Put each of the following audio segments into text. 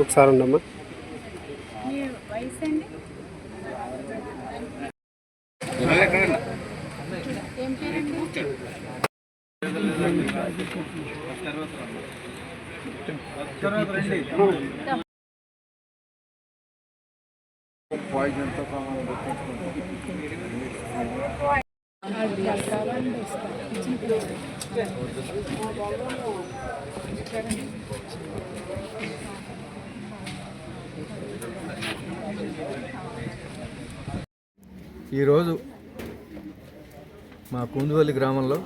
ఒకసారి ఉండమ్మా. మీ వయసు ఈరోజు మా కుందువల్లి గ్రామంలో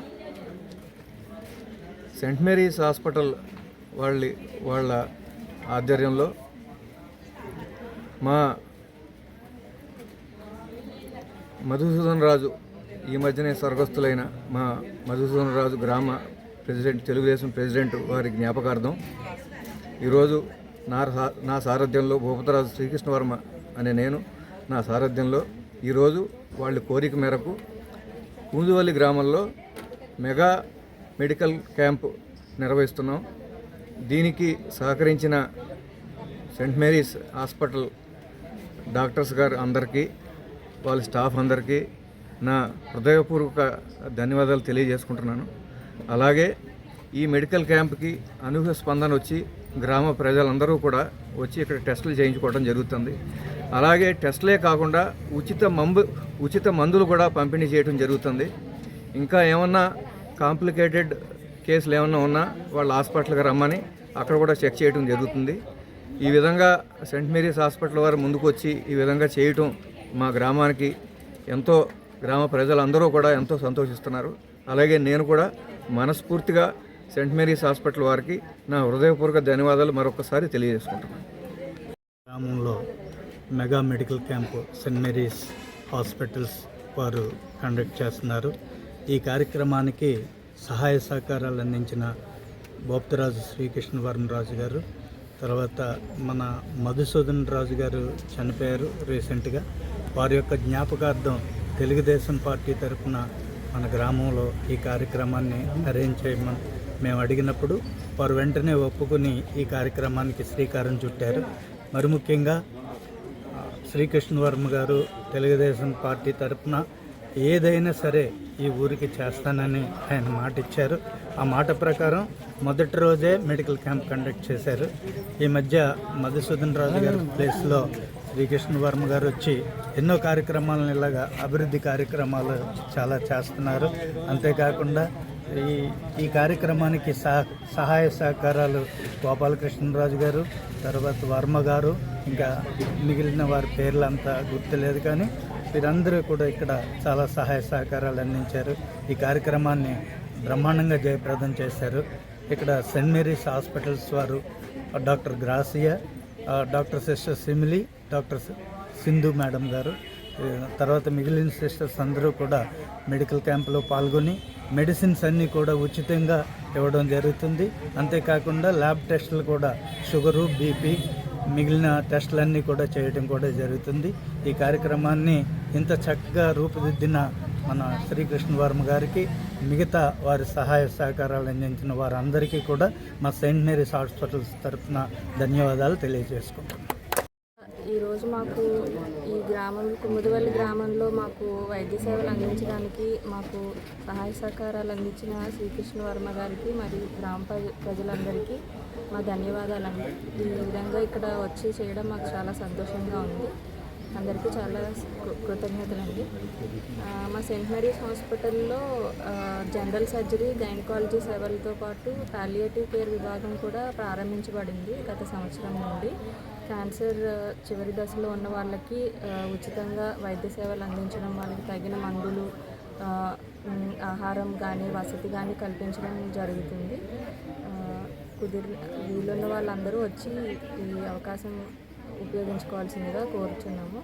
సెంట్ మేరీస్ హాస్పిటల్ వాళ్ళ వాళ్ళ ఆధ్వర్యంలో మా మధుసూదన్ రాజు ఈ మధ్యనే స్వర్గస్థులైన మా మధుసూదన్ రాజు గ్రామ ప్రెసిడెంట్ తెలుగుదేశం ప్రెసిడెంట్ వారి జ్ఞాపకార్థం ఈరోజు నా నా సారథ్యంలో భూపతరాజు శ్రీకృష్ణవర్మ అనే నేను నా సారథ్యంలో ఈరోజు వాళ్ళ కోరిక మేరకు కుందువల్లి గ్రామంలో మెగా మెడికల్ క్యాంపు నిర్వహిస్తున్నాం. దీనికి సహకరించిన సెంట్ మేరీస్ హాస్పిటల్ డాక్టర్స్ గారు అందరికీ వాళ్ళ స్టాఫ్ అందరికీ నా హృదయపూర్వక ధన్యవాదాలు తెలియజేసుకుంటున్నాను. అలాగే ఈ మెడికల్ క్యాంప్కి అనూహ్య స్పందన వచ్చి గ్రామ ప్రజలందరూ కూడా వచ్చి ఇక్కడ టెస్టులు చేయించుకోవడం జరుగుతుంది. అలాగే టెస్ట్లే కాకుండా ఉచిత మందు ఉచిత మందులు కూడా పంపిణీ చేయడం జరుగుతుంది. ఇంకా ఏమన్నా కాంప్లికేటెడ్ కేసులు ఏమన్నా ఉన్నా వాళ్ళ హాస్పిటల్కి రమ్మని అక్కడ కూడా చెక్ చేయడం జరుగుతుంది. ఈ విధంగా సెంట్ మేరీస్ హాస్పిటల్ వారు ముందుకు వచ్చి ఈ విధంగా చేయటం మా గ్రామానికి ఎంతో గ్రామ ప్రజలందరూ కూడా ఎంతో సంతోషిస్తున్నారు. అలాగే నేను కూడా మనస్ఫూర్తిగా సెంట్ మేరీస్ హాస్పిటల్ వారికి నా హృదయపూర్వక ధన్యవాదాలు మరొకసారి తెలియజేసుకుంటున్నాను. గ్రామంలో mega medical camp saint Mary's hospitals వారు కండక్ట్ చేస్తున్నారు. ఈ కార్యక్రమానికి సహాయ సహకారాలు అందించిన బోప్తరాజు శ్రీకృష్ణ రాజు గారు తర్వాత మన మధుసూదన్ రాజు గారు చనిపోయారు రీసెంట్గా. వారి యొక్క జ్ఞాపకార్థం తెలుగుదేశం పార్టీ తరఫున మన గ్రామంలో ఈ కార్యక్రమాన్ని అరేంజ్ చేయమని మేము అడిగినప్పుడు వారు వెంటనే ఒప్పుకుని ఈ కార్యక్రమానికి శ్రీకారం చుట్టారు. మరి ముఖ్యంగా శ్రీకృష్ణ వర్మ గారు తెలుగుదేశం పార్టీ తరఫున ఏదైనా సరే ఈ ఊరికి చేస్తానని ఆయన మాట ఇచ్చారు. ఆ మాట ప్రకారం మొదటి రోజే మెడికల్ క్యాంప్ కండక్ట్ చేశారు. ఈ మధ్య మధుసూదన్ రాజు గారి ప్లేస్లో శ్రీకృష్ణ వర్మ గారు వచ్చి ఎన్నో కార్యక్రమాలను ఇలాగా అభివృద్ధి కార్యక్రమాలు చాలా చేస్తున్నారు. అంతేకాకుండా ఈ ఈ కార్యక్రమానికి సహ సహాయ సహకారాలు గోపాలకృష్ణరాజు గారు తర్వాత వర్మ గారు ఇంకా మిగిలిన వారి పేర్లు అంతా గుర్తులేదు కానీ వీరందరూ కూడా ఇక్కడ చాలా సహాయ సహకారాలు అందించారు. ఈ కార్యక్రమాన్ని బ్రహ్మాండంగా జయప్రదం చేశారు. ఇక్కడ సెయింట్ మేరీస్ హాస్పిటల్స్ వారు doctor Gracia doctor sister Simili doctor Sindhu madam garu తర్వాత మిగిలిన సిస్టర్స్ అందరూ కూడా మెడికల్ క్యాంపులో పాల్గొని మెడిసిన్స్ అన్నీ కూడా ఉచితంగా ఇవ్వడం జరుగుతుంది. అంతేకాకుండా ల్యాబ్ టెస్టులు కూడా షుగరు బీపీ మిగిలిన టెస్టులన్నీ కూడా చేయడం కూడా జరుగుతుంది. ఈ కార్యక్రమాన్ని ఇంత చక్కగా రూపుదిద్దిన మన శ్రీకృష్ణ వర్మ గారికి మిగతా వారి సహాయ సహకారాలు అందించిన వారందరికీ కూడా మా సెయింట్ మేరీస్ హాస్పిటల్స్ తరఫున ధన్యవాదాలు తెలియజేసుకుంటున్నాం ఈరోజు మాకు గ్రామం కుముదివల్లి గ్రామంలో మాకు వైద్య సేవలు అందించడానికి మాకు సహాయ సహకారాలు అందించిన శ్రీకృష్ణ వర్మ గారికి మరియు గ్రామ ప్రజ- ప్రజలందరికీ మా ధన్యవాదాలండి. ఈ విధంగా ఇక్కడ వచ్చి చేయడం మాకు చాలా సంతోషంగా ఉంది. అందరికీ చాలా కృతజ్ఞతలండి. మా సెయింట్ మేరీస్ హాస్పిటల్లో జనరల్ సర్జరీ గైనకాలజీ సేవలతో పాటు పాలియేటివ్ కేర్ విభాగం కూడా ప్రారంభించబడింది గత సంవత్సరం నుండి. క్యాన్సర్ చివరి దశలో ఉన్న వాళ్ళకి ఉచితంగా వైద్య సేవలు అందించడం వాళ్ళకి తగిన మందులు ఆహారం కానీ వసతి కానీ కల్పించడం జరుగుతుంది. కుదిరి వీలున్న వాళ్ళందరూ వచ్చి ఈ అవకాశం ఉపయోగించుకోవాల్సిందిగా కోరుచున్నాము.